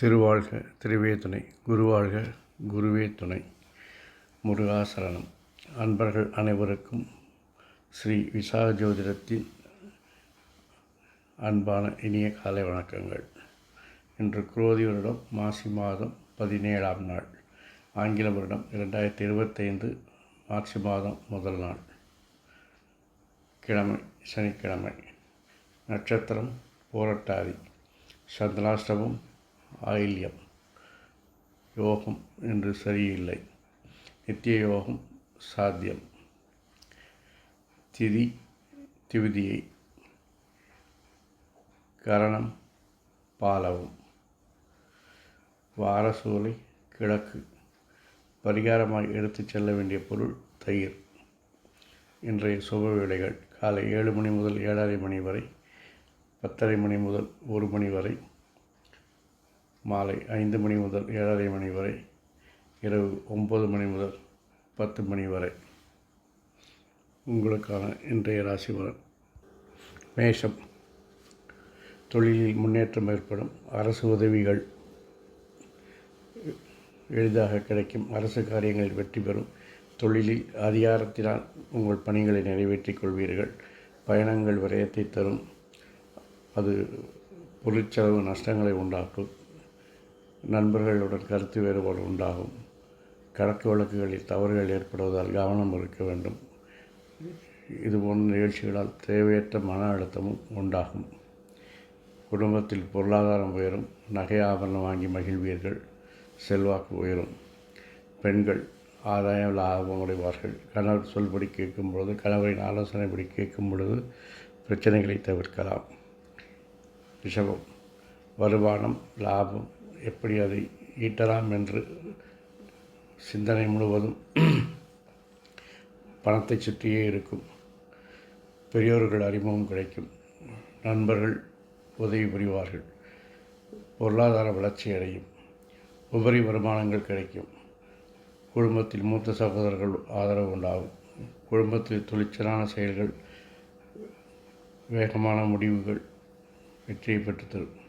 திருவாழ்க திருவே துணை. குருவாழ்க குருவே துணை. முருகாசரணம் அன்பர்கள் அனைவருக்கும் ஸ்ரீ விசாக ஜோதிடத்தின் அன்பான இனிய காலை வணக்கங்கள். இன்று குரோதி வருடம் மாசி மாதம் பதினேழாம் நாள். ஆங்கில வருடம் இரண்டாயிரத்தி இருபத்தைந்து மார்ச் மாதம் முதல் நாள். கிழமை சனிக்கிழமை. நட்சத்திரம் போரட்டாதி. சந்திராஷ்டமம் ஆயில்யம் யோகம் என்று சரியில்லை. நித்திய யோகம் சாத்தியம். திதி திவிதியை கரணம் பாலவும். வாரசூலை கிழக்கு. பரிகாரமாக எடுத்துச் செல்ல வேண்டிய பொருள் தயிர். இன்றைய சுப வேளைகள். காலை ஏழு மணி முதல் ஏழரை மணி வரை பத்தரை மணி முதல் ஒரு மணி வரை மாலை ஐந்து மணி முதல் ஏழரை மணி வரை இரவு ஒம்பது மணி முதல் பத்து மணி வரை. உங்களுக்கான இன்றைய ராசி பலன். மேஷம். தொழிலில் முன்னேற்றம் ஏற்படும். அரசு உதவிகள் எளிதாக கிடைக்கும். அரசு காரியங்களில் வெற்றி பெறும். தொழிலில் அதிகாரத்தினால் உங்கள் பணிகளை நிறைவேற்றிக் கொள்வீர்கள். பயணங்கள் விரயத்தை தரும். அது பொருட்செலவு நஷ்டங்களை உண்டாக்கும். நண்பர்களுடன் கருத்து வேறுபாடு உண்டாகும். கணக்கு வழக்குகளில் தவறுகள் ஏற்படுவதால் கவனம் இருக்க வேண்டும். இது போன்ற நிகழ்ச்சிகளால் தேவையற்ற மன அழுத்தமும் உண்டாகும். குடும்பத்தில் பொருளாதாரம் உயரும். நகை ஆபரணம் வாங்கி மகிழ்வீர்கள். செல்வாக்கு உயரும். பெண்கள் ஆதாயம் லாபம் அடைவார்கள். கணவர் சொல்படி கேட்கும் பொழுது கணவரின் ஆலோசனைப்படி கேட்கும் பொழுது பிரச்சனைகளை தவிர்க்கலாம். ரிஷபம். வருமானம் லாபம் எப்படி அதை ஈட்டலாம் என்று சிந்தனை முழுவதும் பணத்தை சுற்றியே இருக்கும். பெரியோர்கள் அறிமுகம் கிடைக்கும். நண்பர்கள் உதவி புரிவார்கள். பொருளாதார வளர்ச்சி அடையும். உபரி வருமானங்கள் கிடைக்கும். குடும்பத்தில் மூத்த சகோதரர்கள் ஆதரவு உண்டாகும். குடும்பத்தில் துளிச்சலான செயல்கள் வேகமான முடிவுகள் வெற்றியை பெற்றுத்தரும்.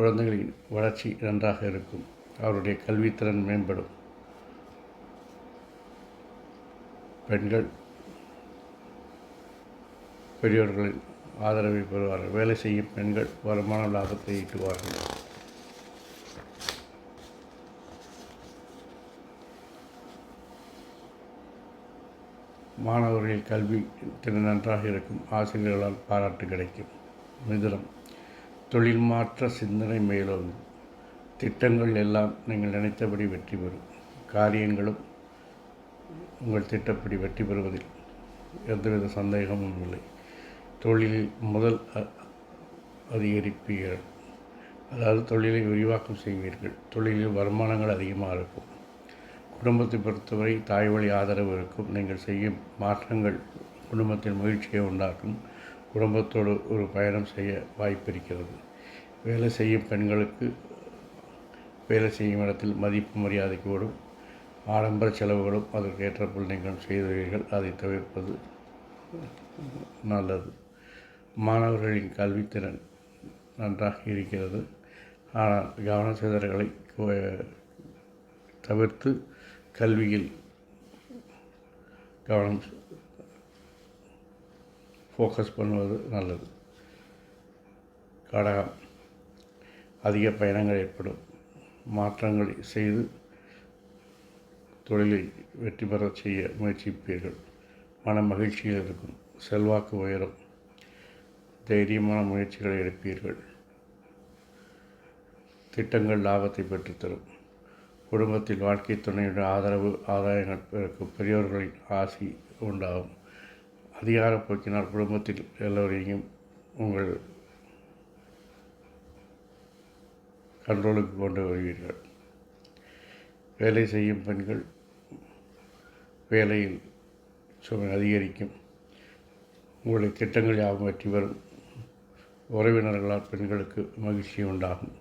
குழந்தைகளின் வளர்ச்சி நன்றாக இருக்கும். அவருடைய கல்வித்திறன் மேம்படும். பெண்கள் பெரியோர்களின் ஆதரவை பெறுவார்கள். வேலை செய்யும் பெண்கள் வருமான லாபத்தை ஈட்டுவார்கள். மாணவர்கள் கல்வி திறன் நன்றாக இருக்கும். ஆசிரியர்களால் பாராட்டு கிடைக்கும். மிதுனம். தொழில் மாற்ற சிந்தனை மேலோங்கும் திட்டங்கள் எல்லாம் நீங்கள் நினைத்தபடி வெற்றி பெறும். காரியங்களும் உங்கள் திட்டப்படி வெற்றி பெறுவதில் எந்தவித சந்தேகமும் இல்லை. தொழிலில் முதல் அதிகரிப்பீர்கள் அதாவது தொழிலை விரிவாக்கம் செய்வீர்கள். தொழிலில் வருமானங்கள் அதிகமாக இருக்கும். குடும்பத்தை பொறுத்தவரை தாய் வழி ஆதரவு இருக்கும். நீங்கள் செய்யும் மாற்றங்கள் குடும்பத்தில் மகிழ்ச்சியை உண்டாக்கும். குடும்பத்தோடு ஒரு பயணம் செய்ய வாய்ப்பிருக்கிறது. வேலை செய்யும் பெண்களுக்கு வேலை செய்யும் இடத்தில் மதிப்பு மரியாதை கூடும் ஆடம்பர செலவுகளும் அதற்கு நீங்கள் செய்தவர்கள் அதை தவிர்ப்பது நல்லது. மாணவர்களின் கல்வித்திறன் நன்றாக இருக்கிறது. ஆனால் கவன தவிர்த்து கல்வியில் கவனம் ஃபோக்கஸ் பண்ணுவது நல்லது. கடகம். அதிக பயணங்கள் ஏற்படும். மாற்றங்களை செய்து தொழிலை வெற்றி பெற செய்ய முயற்சிப்பீர்கள். மன மகிழ்ச்சியில் இருக்கும். செல்வாக்கு உயரும். தைரியமான முயற்சிகளை எடுப்பீர்கள். திட்டங்கள் லாபத்தை பெற்றுத்தரும். குடும்பத்தில் வாழ்க்கை துணையுடன் ஆதரவு ஆதாயங்கள் பெருக்கும். பெரியோர்களின் ஆசி உண்டாகும். அதிகாரப்போக்கினால் குடும்பத்தில் எல்லோரையும் உங்கள் கண்ட்ரோலுக்கு கொண்டு வருவீர்கள். வேலை செய்யும் பெண்கள் வேலையில் சுமை அதிகரிக்கும். உங்களுடைய திட்டங்கள் யாவும் வெற்றி பெறும். உறவினர்களால் பெண்களுக்கு மகிழ்ச்சி உண்டாகும்.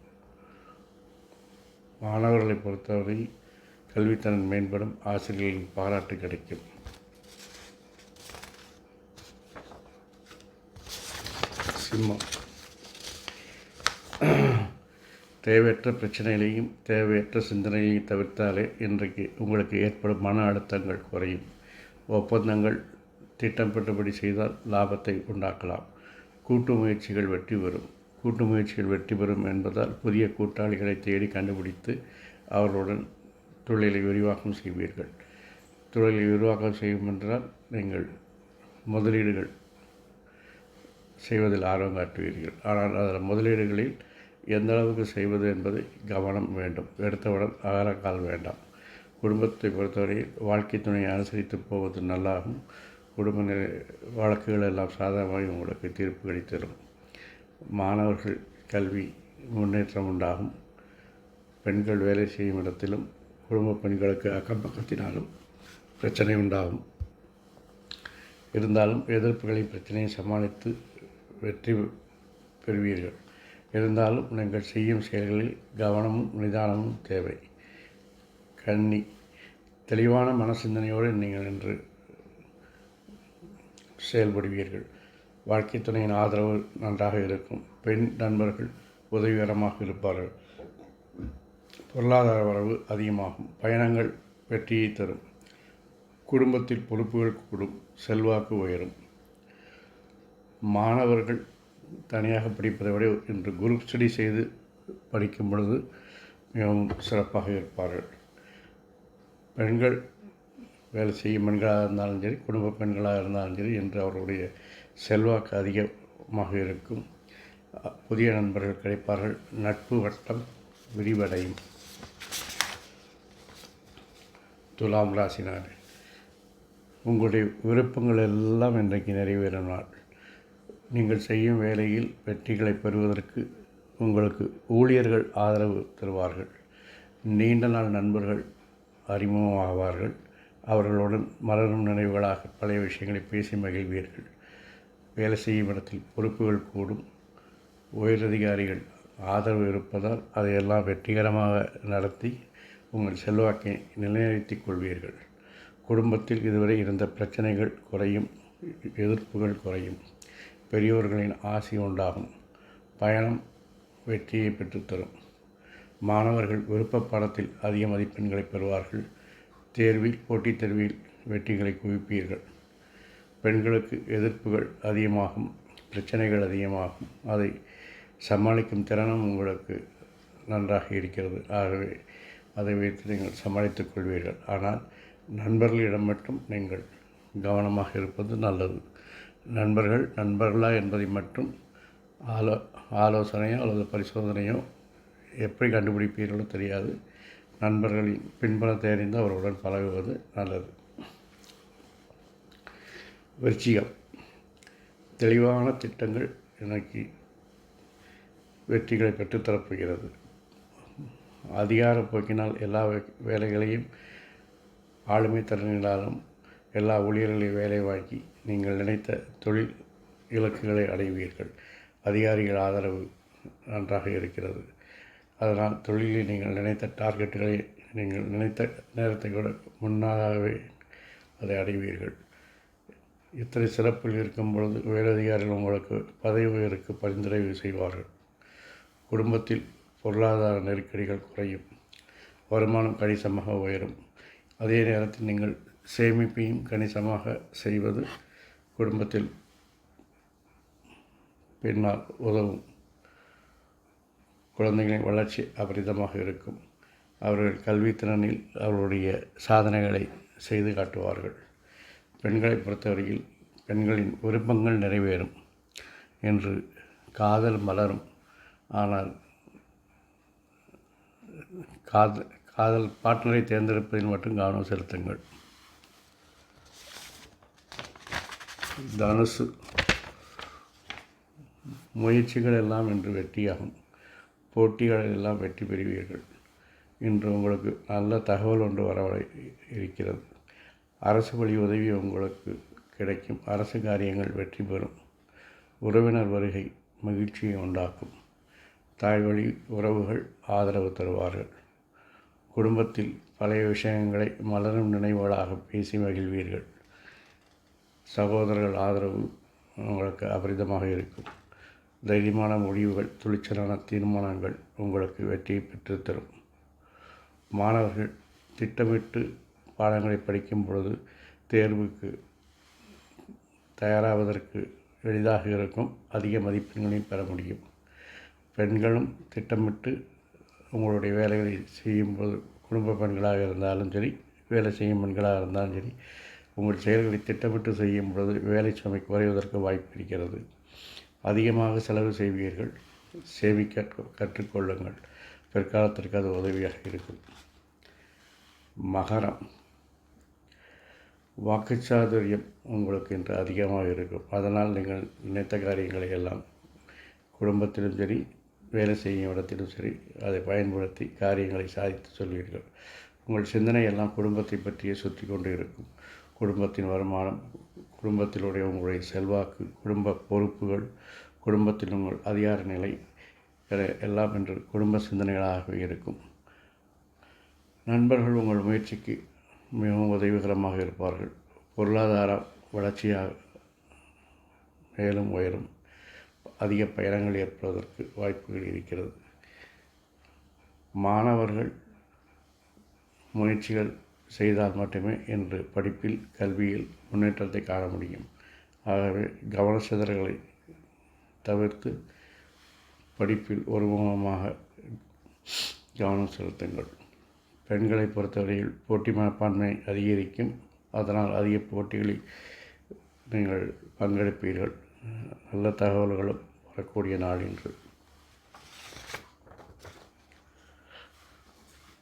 மாணவர்களை பொறுத்தவரை கல்வித்தனம் மேம்படும். ஆசிரியர்களின் பாராட்டு கிடைக்கும். சிம்மம். தேவையற்ற பிரச்சனைகளையும் தேவையற்ற சிந்தனையையும் தவிர்த்தாலே இன்றைக்கு உங்களுக்கு ஏற்படும் மன அழுத்தங்கள் குறையும். ஒப்பந்தங்கள் திட்டமிட்டபடி செய்தால் லாபத்தை உண்டாக்கலாம். கூட்டு முயற்சிகள் வெற்றி பெறும். கூட்டு முயற்சிகள் வெற்றி பெறும் என்பதால் புதிய கூட்டாளிகளை தேடி கண்டுபிடித்து அவர்களுடன் தொழிலை விரிவாக்கம் செய்வீர்கள். தொழிலை விரிவாக்கம் செய்யும் என்றால் நீங்கள் முதலீடுகள் செய்வதில் ஆர்வம் காட்டுவீர்கள். ஆனால் அதில் முதலீடுகளில் எந்த அளவுக்கு செய்வது என்பதை கவனம் வேண்டும். எடுத்தவுடன் அகலக்கால் வேண்டாம். குடும்பத்தை பொறுத்தவரையில் வாழ்க்கை துணையை அனுசரித்து போவது நல்லாகும். குடும்ப நிலை வழக்குகள் எல்லாம் சாதகமாக உங்களுக்கு தீர்ப்பு கிடைத்திடும் மாணவர்கள் கல்வி முன்னேற்றம் உண்டாகும். பெண்கள் வேலை செய்யும் இடத்திலும் குடும்ப பெண்களுக்கு அக்கம் பக்கத்தினாலும் பிரச்சனை உண்டாகும். இருந்தாலும் எதிர்ப்புகளையும் பிரச்சனையை சமாளித்து வெற்றி பெறுவீர்கள். இருந்தாலும் நீங்கள் செய்யும் செயல்களில் கவனமும் நிதானமும் தேவை. கன்னி தெளிவான மன சிந்தனையோடு நீங்கள் இன்று செயல்படுவீர்கள். வாழ்க்கை துணையின் ஆதரவு நன்றாக இருக்கும். பெண் நண்பர்கள் உதவிகரமாக இருப்பார்கள். பொருளாதார வரவு அதிகமாகும். பயணங்கள் வெற்றியை தரும். குடும்பத்தில் பொறுப்புகள் கூடும். செல்வாக்கு உயரும். மாணவர்கள் தனியாக படிப்பதை விட இன்று குரூப் ஸ்டடி செய்து படிக்கும் பொழுது மிகவும் சிறப்பாக இருப்பார்கள். பெண்கள் வேலை செய்யும் பெண்களாக இருந்தாலும் சரி குடும்ப பெண்களாக இருந்தாலும் சரி என்று அவர்களுடைய செல்வாக்கு அதிகமாக இருக்கும். புதிய நண்பர்கள் கிடைப்பார்கள். நட்பு வட்டம் விரிவடையும். துலாம் ராசினார் உங்களுடைய விருப்பங்கள் எல்லாம் இன்றைக்கு நிறைவேறும் நாள். நீங்கள் செய்யும் வேலையில் வெற்றிகளை பெறுவதற்கு உங்களுக்கு ஊழியர்கள் ஆதரவு தருவார்கள். நீண்ட நாள் நண்பர்கள் அறிமுகமாவார்கள். அவர்களுடன் மலரும் நினைவுகளாக பழைய விஷயங்களை பேசி மகிழ்வீர்கள். வேலை செய்யும் இடத்தில் பொறுப்புகள் கூடும். உயரதிகாரிகள் ஆதரவு இருப்பதால் அதையெல்லாம் வெற்றிகரமாக நடத்தி உங்கள் செல்வாக்கை நிலைநிறுத்திக் கொள்வீர்கள். குடும்பத்தில் இதுவரை இருந்த பிரச்சனைகள் குறையும் எதிர்ப்புகள் குறையும். பெரியோர்களின் ஆசை உண்டாகும். பயணம் வெற்றியை பெற்றுத்தரும். மாணவர்கள் விருப்ப பாடத்தில் அதிக மதிப்பெண்களை பெறுவார்கள். தேர்வில் போட்டித் தேர்வில் வெற்றிகளை குவிப்பீர்கள். பெண்களுக்கு எதிர்ப்புகள் அதிகமாகும் பிரச்சனைகள் அதிகமாகும். அதை சமாளிக்கும் திறனும் உங்களுக்கு நன்றாக இருக்கிறது. ஆகவே அதை வைத்து நீங்கள் சமாளித்துக் கொள்வீர்கள். ஆனால் நண்பர்களிடம் மட்டும் நீங்கள் கவனமாக இருப்பது நல்லது. நண்பர்கள் நண்பர்களா என்பதை மட்டும் ஆலோ ஆலோசனையோ அல்லது பரிசோதனையோ எப்படி கண்டுபிடிப்பீர்களோ தெரியாது. நண்பர்களின் பின்பலத்தை அறிந்து அவர்களுடன் பழகுவது நல்லது. விருச்சிகம் தெளிவான திட்டங்கள் எனக்கு வெற்றிகளை பெற்றுத்தரப்போகிறது அதிகார போக்கினால் எல்லா வேலைகளையும் ஆளுமை திறனினாலும் எல்லா ஊழியர்களையும் வேலை வாழ்க்கை நீங்கள் நினைத்த தொழில் இலக்குகளை அடைவீர்கள். அதிகாரிகள் ஆதரவு நன்றாக இருக்கிறது. அதனால் தொழிலில் நீங்கள் நினைத்த டார்கெட்டுகளை நீங்கள் நினைத்த நேரத்தை கூட முன்னாகவே அதை அடைவீர்கள். இத்தனை சிறப்பில் இருக்கும் பொழுது உயரதிகாரிகள் உங்களுக்கு பதவி உயருக்கு பரிந்துரை செய்வார்கள். குடும்பத்தில் பொருளாதார நெருக்கடிகள் குறையும். வருமானம் கணிசமாக உயரும். அதே நேரத்தில் நீங்கள் சேமிப்பையும் கணிசமாக செய்வது குடும்பத்தில் பின்னால் உதவும். குழந்தைகளின் வளர்ச்சி அபரிதமாக இருக்கும். அவர்கள் கல்வித்திறனில் அவர்களுடைய சாதனைகளை செய்து காட்டுவார்கள். பெண்களை பொறுத்தவரையில் பெண்களின் விருப்பங்கள் நிறைவேறும் என்று காதல் மலரும் ஆனால் காதல் காதல் பார்ட்னரை தேர்ந்தெடுப்பதில் மட்டும் கவனம் செலுத்துங்கள். தனுசு. முயற்சிகள் எல்லாம் இன்று வெற்றியாகும். போட்டிகளில் எல்லாம் வெற்றி பெறுவீர்கள். இன்று உங்களுக்கு நல்ல தகவல் ஒன்று வர இருக்கிறது. அரசு வழி உதவி உங்களுக்கு கிடைக்கும். அரசு காரியங்கள் வெற்றி பெறும். உறவினர் வருகை மகிழ்ச்சியை உண்டாக்கும். தாய் வழி உறவுகள் ஆதரவு தருவார்கள். குடும்பத்தில் பழைய விஷயங்களை மலரும் நினைவுகளாக பேசி மகிழ்வீர்கள். சகோதரர்கள் ஆதரவு உங்களுக்கு அபரிதமாக இருக்கும். தைரியமான முடிவுகள் துணிச்சலான தீர்மானங்கள் உங்களுக்கு வெற்றியை பெற்றுத்தரும். மாணவர்கள் திட்டமிட்டு பாடங்களை படிக்கும் பொழுது தேர்வுக்கு தயாராவதற்கு எளிதாக இருக்கும். அதிக மதிப்பெண்களையும் பெற முடியும். பெண்களும் திட்டமிட்டு உங்களுடைய வேலைகளை செய்யும்போது குடும்ப பெண்களாக இருந்தாலும் சரி வேலை செய்யும் பெண்களாக இருந்தாலும் சரி உங்கள் செயல்களை திட்டமிட்டு செய்யும் பொழுது வேலை சுமை குறைவதற்கு வாய்ப்பு இருக்கிறது. அதிகமாக செலவு செய்வீர்கள். சேமிக்க கற்றுக்கொள்ளுங்கள். பிற்காலத்திற்கு அது உதவியாக இருக்கும். மகரம். வாக்குச்சாதுரியம் உங்களுக்கு இன்று அதிகமாக இருக்கும். அதனால் நீங்கள் நினைத்த காரியங்களை எல்லாம் குடும்பத்திலும் சரி வேலை செய்யும் இடத்திலும் சரி அதை பயன்படுத்தி காரியங்களை சாதித்து சொல்வீர்கள். உங்கள் சிந்தனை எல்லாம் குடும்பத்தை பற்றியே சுற்றி கொண்டு இருக்கும். குடும்பத்தின் வருமானம் குடும்பத்திலுடைய உங்களுடைய செல்வாக்கு குடும்ப பொறுப்புகள் குடும்பத்தில் உங்கள் அதிகார நிலை எல்லாம் என்று குடும்ப சிந்தனைகளாகவே இருக்கும். நண்பர்கள் உங்கள் முயற்சிக்கு மிகவும் உதவிகரமாக இருப்பார்கள். பொருளாதார வளர்ச்சியாக மேலும் உயரும். அதிக பயணங்கள் ஏற்படுவதற்கு வாய்ப்புகள் இருக்கிறது. மாணவர்கள் முயற்சிகள் செய்தால் மட்டுமே இன்று படிப்பில் கல்வியில் முன்னேற்றத்தை காண முடியும். ஆகவே கவனச்சிதறல்களை தவிர்த்து படிப்பில் ஒருமுகமாக கவனம் செலுத்துங்கள். பெண்களை பொறுத்தவரையில் போட்டி மனப்பான்மை அதிகரிக்கும். அதனால் அதிக போட்டிகளில் நீங்கள் பங்கெடுப்பீர்கள். நல்ல தகவல்களும் வரக்கூடிய நாள் என்று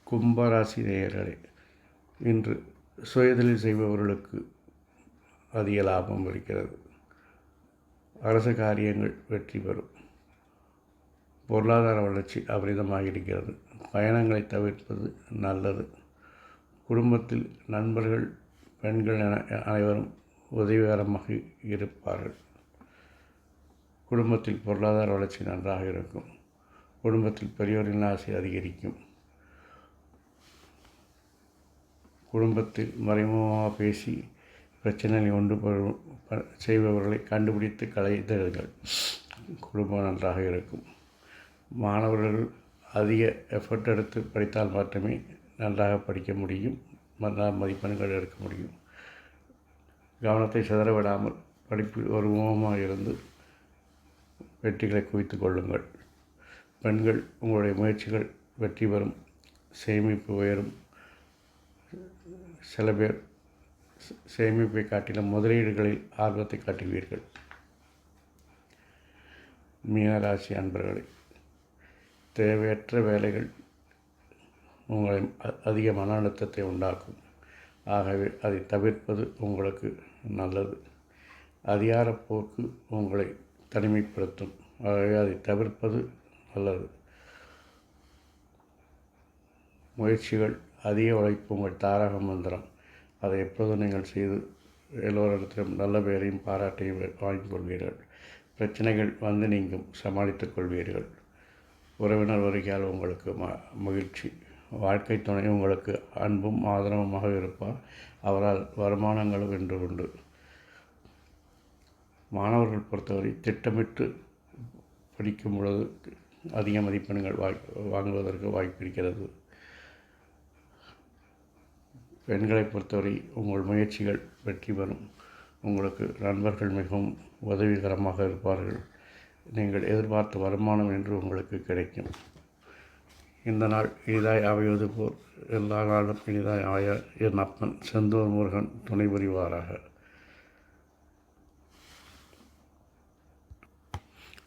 கும்பராசி நேயர்களே இன்று சுயதொழில் செய்பவர்களுக்கு அதிக லாபம் இருக்கிறது. அரசு காரியங்கள் வெற்றி பெறும். பொருளாதார வளர்ச்சி அபரிதமாக இருக்கிறது. பயணங்களை தவிர்ப்பது நல்லது. குடும்பத்தில் நண்பர்கள் பெண்கள் என அனைவரும் உதவிகரமாக இருப்பார்கள். குடும்பத்தில் பொருளாதார வளர்ச்சி நன்றாக இருக்கும். குடும்பத்தில் பெரியோரின் ஆசை அதிகரிக்கும். குடும்பத்தில் மறைமுகமாக பேசி பிரச்சனைகளை ஒன்று செய்பவர்களை கண்டுபிடித்து கலைத்தர்கள் குடும்பம் நன்றாக இருக்கும். மாணவர்கள் அதிக எஃபர்ட் எடுத்து படித்தால் மட்டுமே நன்றாக படிக்க முடியும். நல்ல மதிப்பெண்கள் எடுக்க முடியும். கவனத்தை சிதற விடாமல் படிப்பில் ஒரு முகமாக இருந்து வெற்றிகளை குவித்து கொள்ளுங்கள். பெண்கள் உங்களுடைய முயற்சிகள் வெற்றி பெறும். சேமிப்பு உயரும். சில பேர் சேமிப்பை காட்டிலும் முதலீடுகளில் ஆர்வத்தை காட்டுவீர்கள். மீனராசி அன்பர்களை தேவையற்ற வேலைகள் உங்களை அதிக மன அழுத்தத்தை உண்டாக்கும். ஆகவே அதை தவிர்ப்பது உங்களுக்கு நல்லது. அதிகாரப்போக்கு உங்களை தனிமைப்படுத்தும். ஆகவே அதை தவிர்ப்பது நல்லது. முயற்சிகள் அதிக உழைப்பு உங்கள் தாரக மந்திரம். அதை எப்போதும் நீங்கள் செய்து எல்லோரிடத்திலும் நல்ல பெயரையும் பாராட்டையும் வாங்கிக் கொள்வீர்கள். பிரச்சனைகள் வந்து நீங்கும். சமாளித்துக் கொள்வீர்கள். உறவினர் வருகையால் உங்களுக்கு ம மகிழ்ச்சி. வாழ்க்கை துணை உங்களுக்கு அன்பும் ஆதரவுமாக இருப்பார். அவரால் வருமானங்களும் வென்று உண்டு. மாணவர்கள் பொறுத்தவரை திட்டமிட்டு படிக்கும் பொழுது அதிக மதிப்பெண்கள் வாய் வாங்குவதற்கு வாய்ப்பு இருக்கிறது. பெண்களை பொறுத்தவரை உங்கள் முயற்சிகள் வெற்றி பெறும். உங்களுக்கு நண்பர்கள் மிகவும் உதவிகரமாக இருப்பார்கள். நீங்கள் எதிர்பார்த்த வருமானம் என்று உங்களுக்கு கிடைக்கும். இந்த நாள் இனிதாய் அமைவது போல் எல்லா நாளும் இனிதாய் ஆய என் அப்பன் செந்தூர் முருகன் துணை புரிவாராக.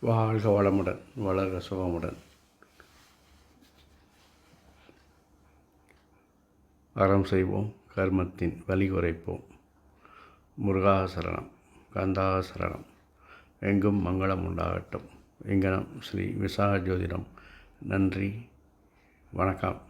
வாழ்க வளமுடன் வளர்க சுகமுடன். அறம் செய்வோம் கர்மத்தின் வலி குறைப்போம். முருகாசரணம் கந்தாசரணம் எங்கும் மங்களம் உண்டாகட்டும். இங்கனம் ஸ்ரீ விசாக ஜோதிடம் நன்றி வணக்கம்.